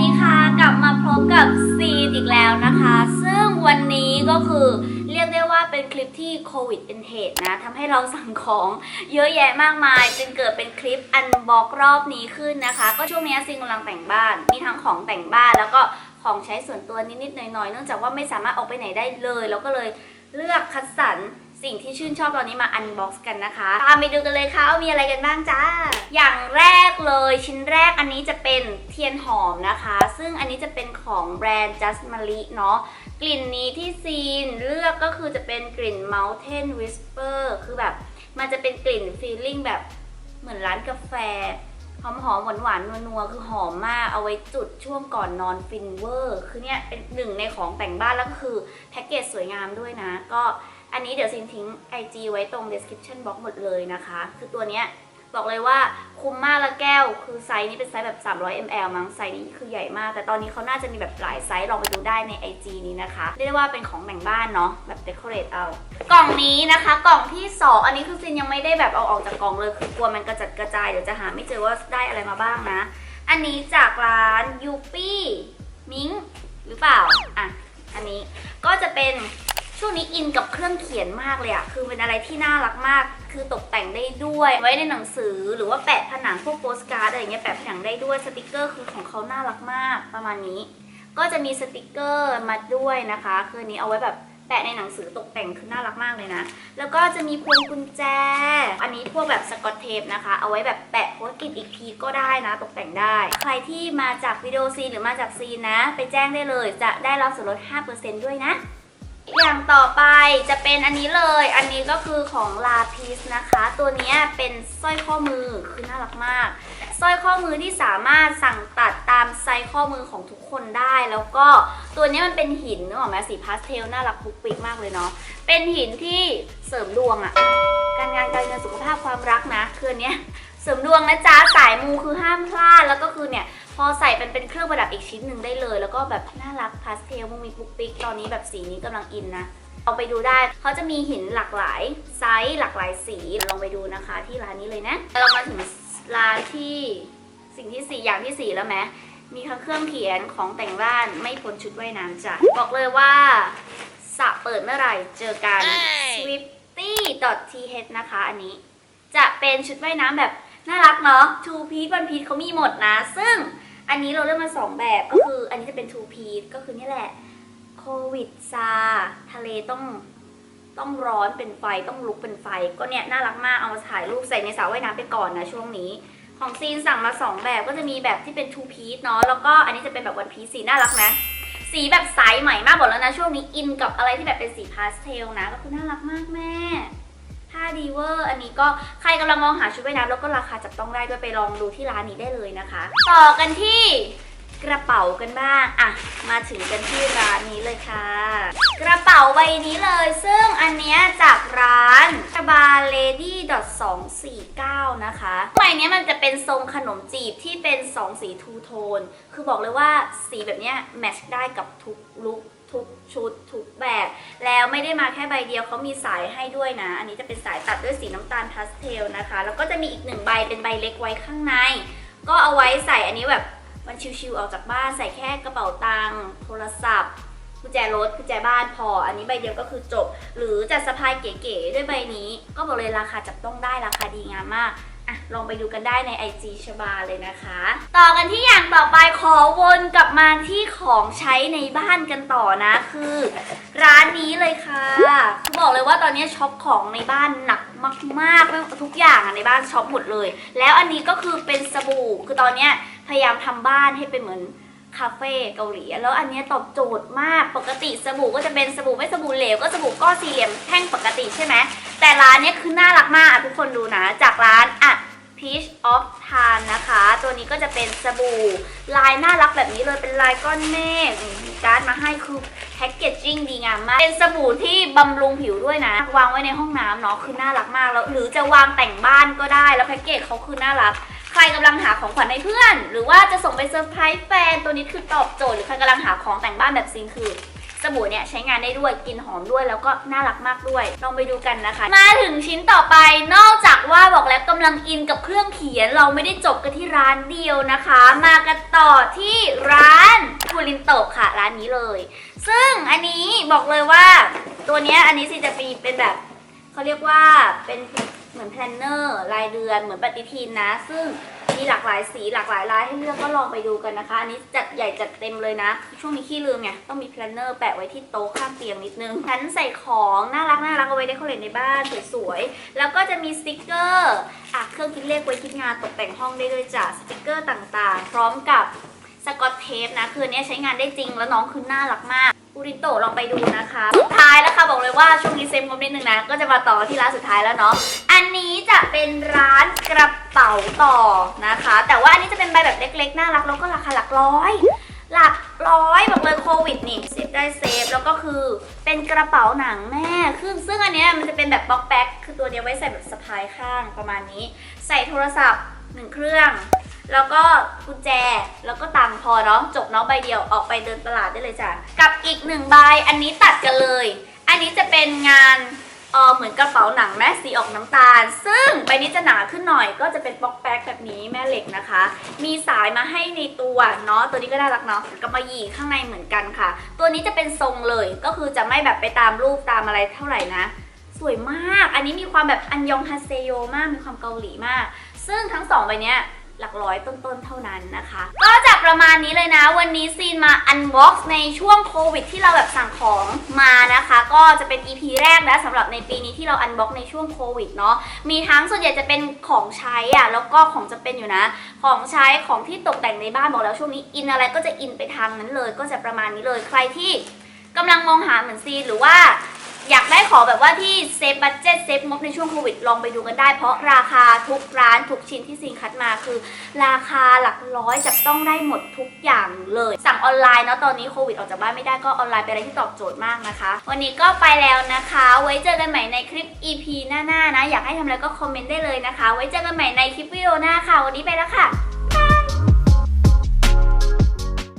ดีค่ะกลับมาพบกับซีนอีกแล้วนะคะ ซึ่งวันนี้ก็คือเรียกได้ว่าเป็นคลิปที่โควิดเป็นเหตุนะทำให้เราสั่งของเยอะแยะมากมาย จึงเกิดเป็นคลิปอันบล็อกรอบนี้ขึ้นนะคะ ก็ช่วงนี้ซีนกำลังแต่งบ้าน มีทั้งของแต่งบ้านแล้วก็ของใช้ส่วนตัวนิดๆหน่อยๆเนื่องจากว่าไม่สามารถออกไปไหนได้เลยเราก็เลยเลือกคัดสรร สิ่งที่ชื่นชอบตอนนี้มาอันบ็อกซ์กันนะคะตามไปดูกันเลยค่ะว่ามีอะไรกันบ้างจ้า อย่างแรกเลยชิ้นแรกอันนี้จะเป็นเทียนหอมนะคะ ซึ่งอันนี้จะเป็นของแบรนด์ Just Mali เนาะกลิ่นนี้ที่ซีนเลือกก็คือจะเป็นกลิ่น Mountain Whisper คือแบบ มันจะเป็นกลิ่นฟีลลิ่งแบบเหมือนร้านกาแฟหอมหอมหวานหวานๆนัวๆ คือหอมมาก เอาไว้จุดช่วงก่อนนอนฟินเวอร์ คือเนี่ยเป็นหนึ่งในของแต่งบ้านแล้วก็คือแพ็กเกจสวยงามด้วยนะ ก็ อันนี้เดี๋ยวซินทิ้ง IG ไว้ตรง description box หมดเลยนะคะ คือตัวเนี้ยบอกเลยว่าคุ้มมากละแก้ว คือไซส์นี้เป็นไซส์แบบ 300 ml มั้งไซส์นี้คือใหญ่มาก แต่ตอนนี้เขาน่าจะมีแบบหลายไซส์ลองไปดูได้ใน IG นี้นะคะเรียกได้ว่าเป็นของแต่งบ้านเนาะแบบ decorate เอา กล่องนี้นะคะ กล่องที่ 2 อันนี้คือซินยังไม่ได้แบบเอาออกจากกล่องเลยคือกลัวมันกระจัดกระจายเดี๋ยวจะหาไม่เจอว่าได้อะไรมาบ้างนะ อันนี้จากร้านยูปี้มิงหรือเปล่าอะอันนี้ก็จะเป็น ช่วงนี้อินกับเครื่องเขียนมากเลยอะคือเป็นอะไรที่น่ารักมาก คือตกแต่งได้ด้วย ไว้ในหนังสือหรือว่าแปะผนังพวกโปสการ์ดอะไรเงี้ยแปะผนังได้ด้วยสติกเกอร์คือของเขาน่ารักมากประมาณนี้ ก็จะมีสติกเกอร์มาด้วยนะคะ คือนนี้เอาไว้แบบแปะในหนังสือตกแต่งคือน่ารักมากเลยนะ แล้วก็จะมีพวงกุญแจ อันนี้พวกแบบสกอตเทปนะคะ เอาไว้แบบแปะโพสต์อิทอีกทีก็ได้นะ ตกแต่งได้ ใครที่มาจากวิดีโอซีหรือมาจากซีนนะ ไปแจ้งได้เลย จะได้รับส่วนลด 5%ด้วยนะ อย่างต่อไปจะเป็นอันนี้เลย อันนี้ก็คือของลาพิสนะคะ ตัวนี้เป็นสร้อยข้อมือคือน่ารักมาก สร้อยข้อมือที่สามารถสั่งตัดตามไซส์ข้อมือของทุกคนได้ แล้วก็ตัวนี้มันเป็นหินนึกออกไหมสีพาสเทลน่ารักปุ๊กปิ๊กมากเลยเนาะ เป็นหินที่เสริมดวงอะการงานการเงินสุขภาพความรักนะ คืออนเนี้ย เสริมดวงนะจ๊ะสายมูคือห้ามพลาดแล้วก็คือเนี่ยพอใส่เป็นเป็นเครื่องประดับอีกชิ้นหนึ่งได้เลย แล้วก็แบบน่ารักพาสเทลมุงมีปุ๊กปิ๊กตอนนี้แบบสีนี้กำลังอินนะลองไปดูได้เขาจะมีหินหลากหลายไซส์หลากหลายสีลองไปดูนะคะ ที่ร้านนี้เลยนะเรามาถึงร้านที่สิ่งที่สี่อย่างที่สี่แล้วไหมมีทั้งเครื่องเขียนของแต่งบ้านไม่พ้นชุดว่ายน้ำจ้ะบอกเลยว่าสระเปิดเมื่อไหร่เจอกัน swifty.th นะคะ อันนี้จะเป็นชุดว่ายน้ำแบบ น่ารักเนาะ two piece one piece เขามีหมดนะ ซึ่งอันนี้เราเลือกมาสองแบบก็คืออันนี้จะเป็น two piece ก็คือนี่แหละโควิดซาทะเลต้องต้องร้อนเป็นไฟต้องลุกเป็นไฟ ก็เนี่ยน่ารักมากเอามาถ่ายรูปใส่ในสระว่ายน้ำไปก่อนนะช่วงนี้ของซีนสั่งมาสองแบบก็จะมีแบบที่เป็น two piece เนาะแล้วก็อันนี้จะเป็นแบบ one piece สีน่ารักนะสีแบบใสใหม่มากบอกแล้วนะ ช่วงนี้อินกับอะไรที่แบบเป็นสีพาสเทลนะ ก็คือน่ารักมากแม่าดีเวอร์อันนี้ก็ใครกำลังมองหาชุดว่ายน้ำแล้วก็ราคาจับต้องได้ด้วยไปลองดูที่ร้านนี้ได้เลยนะคะ ต่อกันที่กระเป๋ากันบ้างอะมาถึงกันที่ร้านนี้เลยค่ะ กระเป๋าใบนี้เลย ซึ่งอันเนี้ยจากร้านชบา lady 249นะคะใบเนี้ยมันจะเป็นทรงขนมจีบที่เป็น2สีทูโทน คือบอกเลยว่าสีแบบเนี้ยแมทช์ได้กับทุกลุค ทุกชุดทุกแบบ แล้วไม่ได้มาแค่ใบเดียวเขามีสายให้ด้วยนะ อันนี้จะเป็นสายตัดด้วยสีน้ำตาลพาสเทลนะคะ แล้วก็จะมีอีกหนึ่งใบเป็นใบเล็กไว้ข้างใน ก็เอาไว้ใส่อันนี้แบบมันชิวๆออกจากบ้านใส่แค่กระเป๋าตังค์โทรศัพท์กุญแจรถกุญแจบ้านพอ อันนี้ใบเดียวก็คือจบ หรือจะสะพายเก๋ๆด้วยใบนี้ ก็บอกเลยราคาจับต้องได้ราคาดีงามมาก อะลองไปดูกันได้ใน IG ชบาเลยนะคะ ต่อกันที่อย่างต่อไปขอวนกลับมาที่ของใช้ในบ้านกันต่อนะคือ ร้านนี้เลยค่ะคือบอกเลยว่าตอนนี้ช็อปของในบ้านหนักมากๆไม่ทุกอย่างอะในบ้านช็อปหมดเลย แล้วอันนี้ก็คือเป็นสบู่คือตอนนี้พยายามทำบ้านให้เป็นเหมือนคาเฟ่เกาหลีแล้วอันนี้ตอบโจทย์มากปกติสบู่ก็จะเป็นสบู่ไม่สบู่เหลวก็สบู่ก้อนสี่เหลี่ยมแท่งปกติใช่ไหมแต่ร้านนี้คือน่ารักมากทุกคนดูนะ จากร้านอะ Peach of Tan นะคะ ตัวนี้ก็จะเป็นสบู่ลายน่ารักแบบนี้เลยเป็นลายก้อนเมฆมีการ์ดมาให้คือแพ็กเกจจิ้งดีงามมาก เป็นสบู่ที่บำรุงผิวด้วยนะ วางไว้ในห้องน้ำเนาะคือน่ารักมากแล้ว หรือจะวางแต่งบ้านก็ได้แล้วแพ็กเกจเขาคือน่ารักใครกำลังหาของขวัญให้เพื่อน หรือว่าจะส่งไปเซอร์ไพรส์แฟนตัวนี้คือตอบโจทย์หรือใครกำลังหาของแต่งบ้านแบบซิงคือ สบู่เนี่ยใช้งานได้ด้วยกลินหอมด้วยแล้วก็น่ารักมากด้วย ลองไปดูกันนะคะ มาถึงชิ้นต่อไปนอกจากว่าบอกแล้วกำลังอินกับเครื่องเขียน เราไม่ได้จบกันที่ร้านเดียวนะคะ มากันต่อที่ร้านทูรินโตะค่ะร้านนี้เลย ซึ่งอันนี้บอกเลยว่าตัวเนี้ยอันนี้สิจะมีเป็นแบบเขาเรียกว่าเป็นเหมือนแพลนเนอร์รายเดือนเหมือนปฏิทินนะ ซึ่ง มีหลากหลายสีหลากหลายลายให้เลือกก็ลองไปดูกันนะคะ อันนี้จัดใหญ่จัดเต็มเลยนะ ช่วงนี้ขี้ลืมไงต้องมีแพลนเนอร์แปะไว้ที่โต๊ะข้างเตียงนิดนึงชั้นใส่ของน่ารักน่ารักเอาไว้ได้เขาเลยในบ้านสวยๆ แล้วก็จะมีสติกเกอร์อะเครื่องคิดเลขไว้คิดงานตกแต่งห้องได้ด้วยจ้ะสติกเกอร์ต่างๆ พร้อมกับสกอตเทปนะคืออนเนี้ยใช้งานได้จริงแล้วน้องคือน่ารักมาก อูริโตะลองไปดูนะคะ สุดท้ายแล้วค่ะบอกเลยว่าช่วงนี้เซฟงบนิดนึงนะ ก็จะมาต่อที่ร้านสุดท้ายแล้วเนาะ อันนี้จะเป็นร้านกระเป๋าต่อนะคะ แต่ว่าอันนี้จะเป็นใบแบบเล็กๆ น่ารักแล้วก็ราคาหลักร้อย หลักร้อยบอกเลยโควิดนี่เซฟได้เซฟแล้วก็คือเป็นกระเป๋าหนังแม่คือซึ่งอันเนี้ยมันจะเป็นแบบบ็อกแบ็คคือตัวเดียวไว้ใส่แบบสะพายข้างประมาณนี้ ใส่โทรศัพท์ หนึ่งเครื่อง แล้วก็กุญแจ แล้วก็ตังค์พอเนาะจบเนาะใบเดียวออกไปเดินตลาดได้เลยจ้ะ กับอีกหนึ่งใบอันนี้ตัดกันเลย อันนี้จะเป็นงานเออเหมือนกระเป๋าหนังแม่สีออกน้ำตาล ซึ่งใบนี้จะหนาขึ้นหน่อย ก็จะเป็นบ็อกแป๊กแบบนี้แม่เหล็กนะคะ มีสายมาให้ในตัวเนาะตัวนี้ก็น่ารักเนาะกำมะหยี่ข้างในเหมือนกันค่ะ ตัวนี้จะเป็นทรงเลยก็คือจะไม่แบบไปตามรูปตามอะไรเท่าไหร่นะ สวยมาก อันนี้มีความแบบอันยองฮาเซโยมาก มีความเกาหลีมาก ซึ่งทั้งสองใบเนี้ยหลักร้อยต้นๆ เท่านั้นนะคะ ก็จะประมาณนี้เลยนะ วันนี้ซีนมาอันบ็อกซ์ในช่วงโควิดที่เราแบบสั่งของมานะคะ ก็จะเป็น EP แรกนะสำหรับในปีนี้ที่เราอันบ็อกซ์ในช่วงโควิดเนาะ มีทั้งส่วนใหญ่จะเป็นของใช้อะแล้วก็ของจะเป็นอยู่นะ ของใช้ของที่ตกแต่งในบ้านบอกแล้วช่วงนี้อินอะไรก็จะอินไปทางนั้นเลย ก็จะประมาณนี้เลย ใครที่กำลังมองหาเหมือนซีนหรือว่า อยากได้ของแบบว่าที่เซฟบัตเจ็ตเซฟงบในช่วงโควิดลองไปดูกันได้ เพราะราคาทุกร้านทุกชิ้นที่ซิงคัดมาคือ ราคาหลักร้อยจับต้องได้หมดทุกอย่างเลย สั่งออนไลน์เนาะตอนนี้โควิดออกจากบ้านไม่ได้ก็ออนไลน์เป็นอะไรที่ตอบโจทย์มากนะคะ วันนี้ก็ไปแล้วนะคะ ไว้เจอกันใหม่ในคลิป EP หน้าๆนะ อยากให้ทำอะไรก็คอมเมนต์ได้เลยนะคะ ไว้เจอกันใหม่ในคลิปวิดีโอหน้าค่ะวันนี้ไปแล้วค่ะ